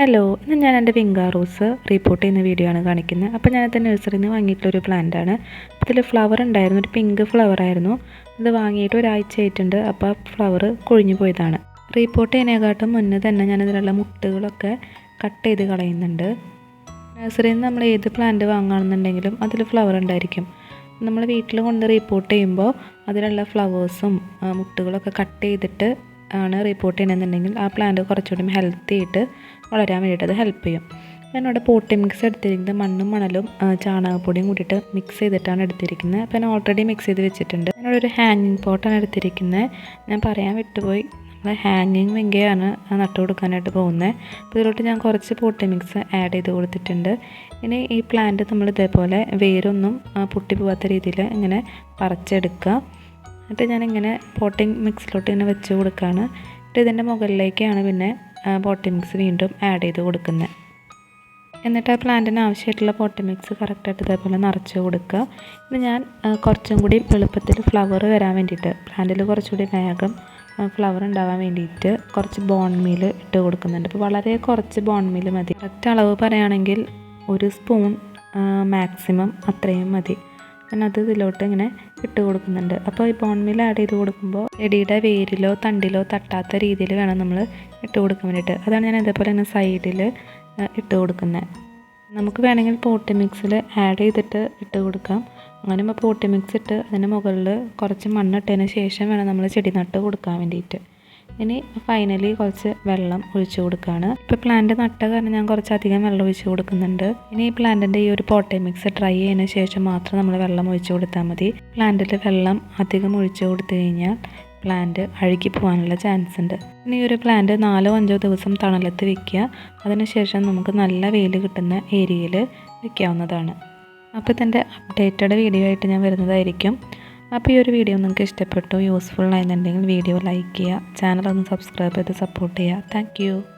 Hello ഇന്ന് ഞാൻ എന്റെ വിങ്കാ റോസ് റിപ്പോർട്ട് ചെയ്യുന്ന വീഡിയോ ആണ് കാണിക്കുന്നത്. അപ്പോൾ ഞാൻ ഞാനത് നഴ്സറിയിൽ നിന്ന് വാങ്ങിയിട്ടുള്ള ഒരു പ്ലാന്റ് ആണ്. ഇതിൽ ഫ്ലവർ ഉണ്ടായിരുന്നു ഒരു പിങ്ക് ഫ്ലവർ ആയിരുന്നു. ഇത് വാങ്ങിയിട്ട് ഒരാഴ്ച ആയിട്ടുണ്ട് അപ്പോൾ ആ ഫ്ലവർ കൊഴിഞ്ഞു പോയതാണ്. റിപ്പോർട്ട് ചെയ്യുന്നതിനെക്കാട്ടും മുന്നേ തന്നെ ഞാനതിലുള്ള മുട്ടുകളൊക്കെ കട്ട് ചെയ്ത് കളയുന്നുണ്ട്. നഴ്സറിയിൽ നിന്ന് നമ്മൾ ഏത് പ്ലാന്റ് വാങ്ങുകയാണെന്നുണ്ടെങ്കിലും അതിൽ ഫ്ലവർ ഉണ്ടായിരിക്കും. നമ്മൾ വീട്ടിൽ കൊണ്ട് റിപ്പോർട്ട് ചെയ്യുമ്പോൾ അതിലുള്ള ഫ്ലവേഴ്സും മുട്ടുകളൊക്കെ കട്ട് ചെയ്തിട്ട് ആണ് റിപ്പോർട്ട് ചെയ്യണമെന്നുണ്ടെങ്കിൽ ആ പ്ലാന്റ് കുറച്ചുകൂടി ഹെൽത്തി ആയിട്ട് വളരാൻ വേണ്ടിയിട്ട് അത് ഹെൽപ്പ് ചെയ്യും. ഞാൻ അവിടെ പോട്ടി മിക്സ് എടുത്തിരിക്കുന്നത് മണ്ണും മണലും ചാണകപ്പൊടിയും കൂടിയിട്ട് മിക്സ് ചെയ്തിട്ടാണ് എടുത്തിരിക്കുന്നത്. അപ്പോൾ ഞാൻ ഓൾറെഡി മിക്സ് ചെയ്ത് വെച്ചിട്ടുണ്ട്. ഞാനിവിടെ ഒരു ഹാങ്ങിങ് പോട്ടാണ് എടുത്തിരിക്കുന്നത്. ഞാൻ പറയാൻ വിട്ടുപോയി. നമ്മൾ ഹാങ്ങിങ് വെങ്കയാണ് നട്ടു കൊടുക്കാനായിട്ട് പോകുന്നത്. അപ്പോൾ ഇതിലോട്ട് ഞാൻ കുറച്ച് പോട്ടി മിക്സ് ആഡ് ചെയ്ത് കൊടുത്തിട്ടുണ്ട്. ഇനി ഈ പ്ലാന്റ് നമ്മൾ ഇതേപോലെ വേരൊന്നും പൊട്ടി പോകാത്ത രീതിയിൽ ഇങ്ങനെ പറിച്ചെടുക്കുക. എന്നിട്ട് ഞാനിങ്ങനെ പോട്ടിംഗ് മിക്സിലോട്ട് ഇങ്ങനെ വെച്ച് കൊടുക്കുകയാണ്. എന്നിട്ട് ഇതിന്റെ മുകളിലേക്കാണ് പിന്നെ പോട്ടി മിക്സ് വീണ്ടും ആഡ് ചെയ്ത് കൊടുക്കുന്നത് എന്നിട്ട് ആ പ്ലാന്റിന് ആവശ്യമായിട്ടുള്ള പോട്ടി മിക്സ് കറക്റ്റായിട്ട് ഇതേപോലെ നിറച്ച് കൊടുക്കുക. ഇത് ഞാൻ കുറച്ചും കൂടി എളുപ്പത്തിൽ ഫ്ലവർ വരാൻ വേണ്ടിയിട്ട് പ്ലാന്റിൽ കുറച്ചുകൂടി വേഗം ഫ്ലവർ ഉണ്ടാവാൻ വേണ്ടിയിട്ട് കുറച്ച് ബോൺ മീൽ ഇട്ട് കൊടുക്കുന്നുണ്ട്. അപ്പോൾ വളരെ കുറച്ച് ബോൺ മീൽ മതി. കറക്റ്റ് അളവ് പറയുകയാണെങ്കിൽ ഒരു സ്പൂൺ മാക്സിമം അത്രയും മതി. ഞാൻ അത് ഇതിലോട്ട് ഇങ്ങനെ ഇട്ട് കൊടുക്കുന്നുണ്ട്. അപ്പോൾ ഈ ബോൺ മീൽ ആഡ് ചെയ്ത് കൊടുക്കുമ്പോൾ ചെടിയുടെ വേരിലോ തണ്ടിലോ തട്ടാത്ത രീതിയിൽ വേണം നമ്മൾ ഇട്ട് കൊടുക്കാൻ വേണ്ടിയിട്ട്. അതാണ് ഞാൻ ഇതേപോലെ തന്നെ സൈഡിൽ ഇട്ട് കൊടുക്കുന്നത് നമുക്ക് വേണമെങ്കിൽ പോട്ടി മിക്സിൽ ആഡ് ചെയ്തിട്ട് ഇട്ട് കൊടുക്കാം. അങ്ങനെ നമ്മൾ പോട്ടി മിക്സ് ഇട്ട് അതിന് മുകളിൽ കുറച്ച് മണ്ണിട്ടതിന് ശേഷം വേണം നമ്മൾ ചെടി നട്ട് കൊടുക്കാൻ വേണ്ടിയിട്ട്. ഇനി ഫൈനലി കുറച്ച് വെള്ളം ഒഴിച്ചു കൊടുക്കുകയാണ് ഇപ്പോൾ പ്ലാന്റ് നട്ട കാരണം ഞാൻ കുറച്ചധികം വെള്ളം ഒഴിച്ചു കൊടുക്കുന്നുണ്ട്. ഇനി ഈ പ്ലാന്റിന്റെ ഈ ഒരു പോട്ടി മിക്സ് ഡ്രൈ ചെയ്തതിന് ശേഷം മാത്രം നമ്മൾ വെള്ളം ഒഴിച്ചു കൊടുത്താൽ മതി. പ്ലാന്റിൽ വെള്ളം അധികം ഒഴിച്ചു കൊടുത്തു കഴിഞ്ഞാൽ പ്ലാന്റ് പോകാനുള്ള ചാൻസ് ഉണ്ട്. ഇനി ഈ ഒരു പ്ലാന്റ് നാലോ അഞ്ചോ ദിവസം തണലത്ത് വെക്കുക. അതിനുശേഷം നമുക്ക് നല്ല വെയിൽ കിട്ടുന്ന ഏരിയയിൽ വെക്കാവുന്നതാണ്. അപ്പോൾ ഇതിന്റെ അപ്ഡേറ്റഡ് വീഡിയോ ആയിട്ട് ഞാൻ വരുന്നതായിരിക്കും. അപ്പോൾ ഈ ഒരു വീഡിയോ നിങ്ങൾക്ക് ഇഷ്ടപ്പെട്ടു യൂസ്ഫുൾ ആയെന്നുണ്ടെങ്കിൽ വീഡിയോ ലൈക്ക് ചെയ്യുക ചാനൽ ഒന്ന് സബ്സ്ക്രൈബ് ചെയ്ത് സപ്പോർട്ട് ചെയ്യുക. താങ്ക്